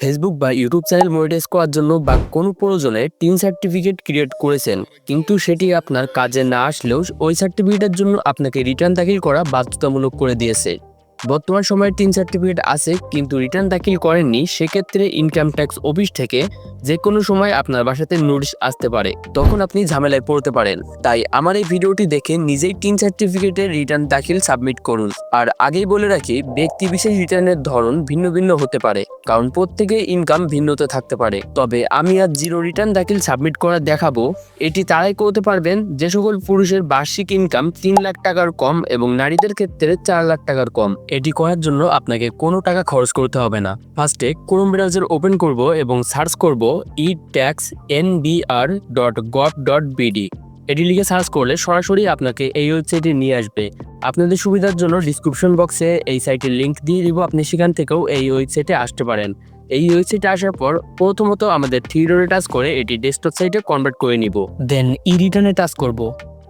Facebook বা YouTube channel monetize করার জন্য বা কোনো প্রয়োজনে টিন সার্টিফিকেট ক্রিয়েট করেছেন। কিন্তু সেটি আপনার কাজে না আসলেও ওই সার্টিফিকেটের জন্য আপনাকে রিটার্ন দাখিল করা বাধ্যতামূলক করে দিয়েছে। বর্তমান সময়ে টিন সার্টিফিকেট আছে, কিন্তু রিটার্ন দাখিল করেননি, সেক্ষেত্রে ইনকাম ট্যাক্স অফিস থেকে যে কোনো সময় আপনার বাসাতে নোটিশ আসতে পারে, তখন আপনি ঝামেলায় পড়তে পারেন। তাই আমার এই ভিডিওটি দেখে নিজেই টিন সার্টিফিকেটের রিটার্ন দাখিল সাবমিট করুন। আর আগেই বলে রাখি, ব্যক্তি বিশেষ রিটার্নের ধরন ভিন্ন ভিন্ন হতে পারে, কারণ প্রত্যেকের ইনকাম ভিন্নতে থাকতে পারে। তবে আমি আজ জিরো রিটার্ন দাখিল সাবমিট করা দেখাবো, এটি তারাই করতে পারবেন যে সকল পুরুষের বার্ষিক ইনকাম তিন লাখ টাকার কম এবং নারীদের ক্ষেত্রে চার লাখ টাকার কম। এটি করার জন্য আপনাকে কোনো টাকা খরচ করতে হবে না। ফার্স্টে ক্রোম ব্রাউজার ওপেন করব এবং সার্চ করব e tax N BR dot gov dot BD এটি লিখে সার্চ করলে সরাসরি আপনাকে এই ওয়েবসাইটে নিয়ে আসবে। আপনাদের সুবিধার জন্য ডিসক্রিপশন বক্সে এই সাইটের লিংক দিয়ে দিব। আপনি সেখান থেকেও এই ওয়েবসাইটে আসতে পারেন। এই ওয়েবসাইটে আসার পর প্রথমত আমাদের থ্রি টাচ করে এটি ডেস্কটপ সাইটে কনভার্ট করে নিব। দেন ই রিটার্নে টাচ করব।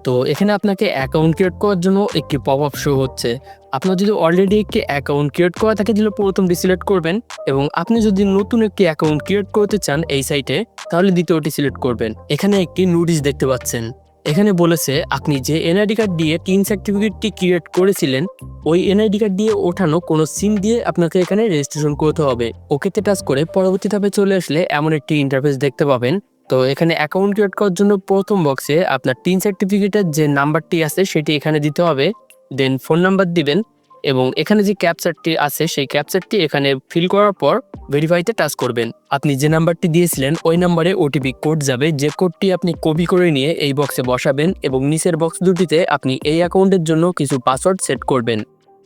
তো এখানে আপনাকে অ্যাকাউন্ট ক্রিয়েট করার জন্য একটি পপ আপ শো হচ্ছে। আপনার যদি অলরেডি একটি অ্যাকাউন্ট ক্রিয়েট করা থাকে, তাহলে প্রথমটি সিলেক্ট করবেন এবং আপনি যদি নতুন একটি অ্যাকাউন্ট ক্রিয়েট করতে চান এই সাইটে তাহলে দ্বিতীয়টি সিলেক্ট করবেন। এখানে একটি নোটিশ দেখতে পাচ্ছেন। এখানে বলেছে, আপনি যে এনআইডি কার্ড দিয়ে টিন সার্টিফিকেটটি ক্রিয়েট করেছিলেন, ওই এনআইডি কার্ড দিয়ে ওঠানো কোনো সিম দিয়ে আপনাকে এখানে রেজিস্ট্রেশন করতে হবে। ওকেতে টাচ করে পরবর্তী ধাপে চলে আসলে এমন একটি ইন্টারফেস দেখতে পাবেন। তো এখানে অ্যাকাউন্ট ক্রিয়েট করার জন্য প্রথম বক্সে আপনার টিন সার্টিফিকেটের যে নাম্বারটি আছে সেটি এখানে দিতে হবে। দেন ফোন নাম্বার দিবেন এবং এখানে যে ক্যাপচারটি আছে সেই ক্যাপচারটি এখানে ফিল করার পর ভেরিফাইতে টাচ করবেন। আপনি যে নাম্বারটি দিয়েছিলেন ওই নাম্বারে ওটিপি কোড যাবে। যে কোডটি আপনি কপি করে নিয়ে এই বক্সে বসাবেন এবং নিচের বক্স দুটিতে আপনি এই অ্যাকাউন্টের জন্য কিছু পাসওয়ার্ড সেট করবেন।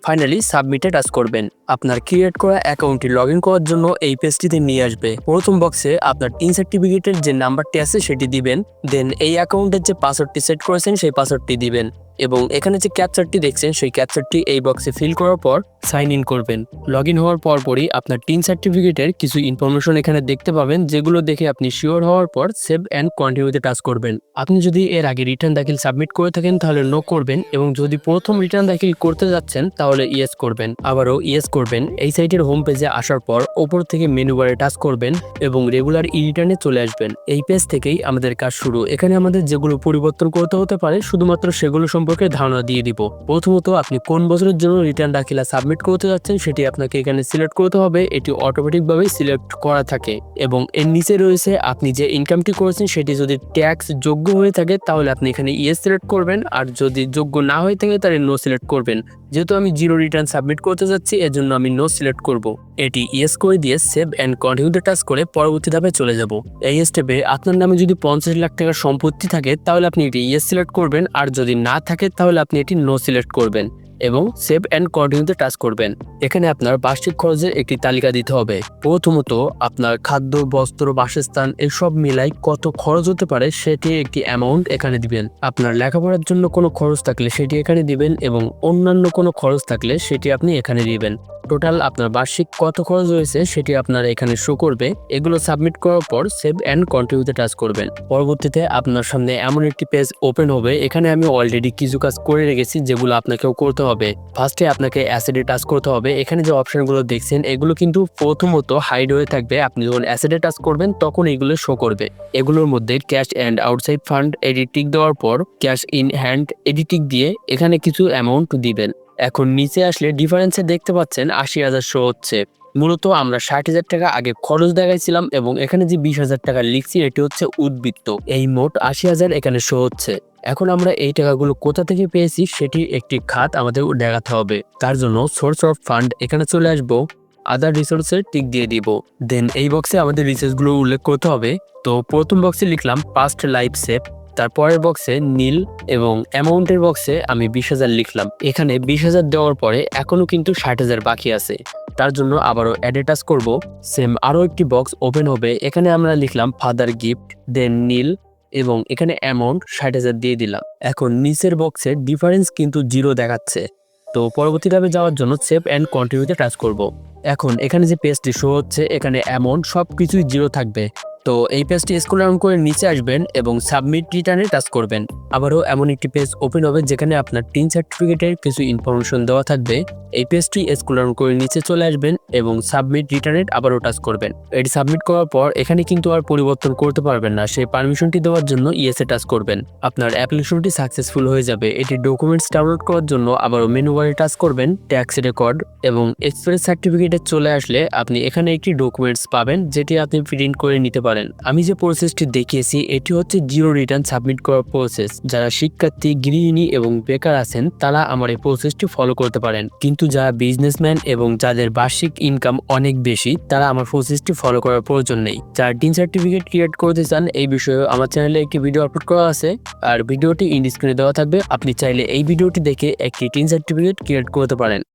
ফাইনালি সাবমিটে টাচ করবেন। আপনার ক্রিয়েট করা অ্যাকাউন্টটি লগ ইন করার জন্য এই পেজটিতে নিয়ে আসবে। প্রথম বক্সে আপনার টিন সার্টিফিকেটের যে নাম্বারটি আছে সেটি দিবেন। দেন এই অ্যাকাউন্টের যে পাসওয়ার্ডটি সেট করেছেন সেই পাসওয়ার্ডটি দিবেন। এবং এখানে যে ক্যাপচারটি দেখছেন সেই ক্যাপচারটি এই বক্সে ফিল করার পর সাইন ইন করবেন। লগ ইন হওয়ার পরপরই আপনার টিন সার্টিফিকেটের কিছু ইনফরমেশন এখানে দেখতে পাবেন, যেগুলো দেখে আপনি শিওর হওয়ার পর সেভ অ্যান্ড কন্টিনিউতে টাচ করবেন। আপনি যদি এর আগে রিটার্ন দাখিল সাবমিট করে থাকেন, তাহলে নো করবেন। এবং যদি প্রথম রিটার্ন দাখিল করতে যাচ্ছেন, তাহলে ইয়েস করবেন, আবারও ইয়েস করবেন। এই সাইটের হোম পেজে আসার পর ওপর থেকে মেনু বারে টাচ করবেন এবং রেগুলার ই চলে আসবেন। এই পেজ থেকেই আমাদের কাজ শুরু। এখানে আমাদের যেগুলো পরিবর্তন করতে হতে পারে, শুধুমাত্র সেগুলো সম্পর্কে ধারণা দিয়ে দিব। প্রথমত, আপনি কোন বছরের জন্য রিটার্ন দাখিলা সাবমিট করতে যাচ্ছেন, সেটি আপনাকে এখানে সিলেক্ট করতে হবে। এটি অটোমেটিকভাবেই সিলেক্ট করা থাকে এবং এর নিচে রয়েছে, আপনি যে ইনকামটি করেছেন, সেটি যদি ট্যাক্স যোগ্য হয়ে থাকে, তাহলে আপনি এখানে ইয়েস সিলেক্ট করবেন। আর যদি যোগ্য না হয়ে থাকে, তাহলে নো সিলেক্ট করবেন। যেহেতু আমি জিরো রিটার্ন সাবমিট করতে যাচ্ছি এর জন্য আমি নো সিলেক্ট করব। এটি ইয়েস করে দিয়ে সেভ অ্যান্ড কন্টিনিউতে টাচ করে পরবর্তী ধাপে চলে যাব। এই স্টেপে আপনার নামে যদি পঞ্চাশ লাখ টাকার সম্পত্তি থাকে, তাহলে আপনি এটি ইয়েস সিলেক্ট করবেন, আর যদি না থাকে, তাহলে আপনি এটি নো সিলেক্ট করবেন। এবং সেভ অ্যান্ড কন্টিনিউতে টাচ করবেন। এখানে আপনার বার্ষিক খরচের একটি তালিকা দিতে হবে। প্রথমত, আপনার খাদ্য, বস্ত্র, বাসস্থান এসব মিলাই কত খরচ হতে পারে সেটি একটি অ্যামাউন্ট এখানে দিবেন। আপনার লেখাপড়ার জন্য কোনো খরচ থাকলে সেটি এখানে দিবেন এবং অন্যান্য কোনো খরচ থাকলে সেটি আপনি এখানে দিবেন। টোটাল আপনার বার্ষিক কত খরচ হয়েছে সেটি আপনার এখানে শো করবে। এগুলো সাবমিট করার পর সেভ অ্যান্ড কন্টিনিউতে টাচ করবেন। পরবর্তীতে আপনার সামনে এমন একটি পেজ ওপেন হবে। এখানে আমি অলরেডি কিছু কাজ করে রেখেছি যেগুলো আপনাকেও করতে হবে। ফার্স্টে আপনাকে অ্যাসেডে টাচ করতে হবে। এখানে যে অপশনগুলো দেখছেন, এগুলো কিন্তু প্রথমত হাইড হয়ে থাকবে। আপনি যখন অ্যাসেডে টাচ করবেন, তখন এগুলো শো করবে। এগুলোর মধ্যে ক্যাশ অ্যান্ড আউটসাইড ফান্ড এডিটিক দেওয়ার পর ক্যাশ ইন হ্যান্ড এডিটিক দিয়ে এখানে কিছু অ্যামাউন্ট দিবেন। এখন নিচে আসলে ডিফারেন্সে দেখতে পাচ্ছেন আশি হাজার শো হচ্ছে। মূলত আমরা ষাট হাজার টাকা আগে খরচ দেখাইছিলাম এবং এখানে যে বিশ হাজার টাকা লিখছি, এটি হচ্ছে উদ্বৃত্ত। এই মোট আশি হাজার এখানে শো হচ্ছে। এখন আমরা এই টাকাগুলো কোথা থেকে পেয়েছি সেটি একটি খাত আমাদের দেখাতে হবে। তার জন্য সোর্স অফ ফান্ড এখানে চলে আসব। আদার রিসোর্সের টিক দিয়ে দিব। দেন এই বক্সে আমাদের রিসোর্সগুলো উল্লেখ করতে হবে। তো প্রথম বক্সে লিখলাম পাস্ট লাইফ সেভ তারপরের বক্সে নীল এবং অ্যামাউন্টের বক্সে আমি বিশ হাজার লিখলাম। এখানে বিশ হাজার দেওয়ার পরে এখনও কিন্তু ষাট হাজার বাকি আছে। তার জন্য আবারও অ্যাডেটাস করব। সেম আরও একটি বক্স ওপেন হবে। এখানে আমরা লিখলাম ফাদার গিফট দেন নীল এবং এখানে অ্যামাউন্ট ষাট হাজার দিয়ে দিলাম। এখন নিচের বক্সের ডিফারেন্স কিন্তু জিরো দেখাচ্ছে। তো পরবর্তী ধাপে যাওয়ার জন্য সেভ অ্যান্ড কন্টিনিউতে টাচ করব। এখন এখানে যে পেজটি শো হচ্ছে, এখানে অ্যামাউন্ট সব কিছুই জিরো থাকবে। তো এই পেজটি স্ক্রল ডাউন করে নিচে আসবেন এবং সাবমিট রিটার্নে টাচ করবেন। আবারও এমন একটি পেজ ওপেন হবে যেখানে আপনার টিন সার্টিফিকেটের কিছু ইনফরমেশন দেওয়া থাকবে। এই পেজটি স্ক্রল ডাউন করে নিচে চলে আসবেন এবং সাবমিট রিটার্নে আবারও টাচ করবেন। এটি সাবমিট করার পর এখানে কিন্তু আর পরিবর্তন করতে পারবেন না, সেই পারমিশনটি দেওয়ার জন্য ইয়েসে টাচ করবেন। আপনার অ্যাপ্লিকেশনটি সাকসেসফুল হয়ে যাবে। এটি ডকুমেন্টস ডাউনলোড করার জন্য আবারও মেনু বারে টাচ করবেন ট্যাক্স রেকর্ড এবং এক্সপ্রেস সার্টিফিকেটে চলে আসলে আপনি এখানে একটি ডকুমেন্টস পাবেন, যেটি আপনি প্রিন্ট করে নিতে পারেন আমি যে প্রসেসটি দেখিয়েছি, এটি হচ্ছে জিরো রিটার্ন সাবমিট করার প্রসেস যারা শিক্ষার্থী, গৃহিণী এবং বেকার আছেন, তারা আমার এই প্রসেসটি ফলো করতে পারেন। কিন্তু যারা বিজনেসম্যান এবং যাদের বার্ষিক ইনকাম অনেক বেশি, তারা আমার প্রসেসটি ফলো করার প্রয়োজন নেই। যারা টিন সার্টিফিকেট ক্রিয়েট করতে চান, এই বিষয়ে আমার চ্যানেলে একটি ভিডিও আপলোড করা আছে। আর ভিডিওটি ইন স্ক্রিনে দেওয়া থাকবে। আপনি চাইলে এই ভিডিওটি দেখে একটি টিন সার্টিফিকেট ক্রিয়েট করতে পারেন।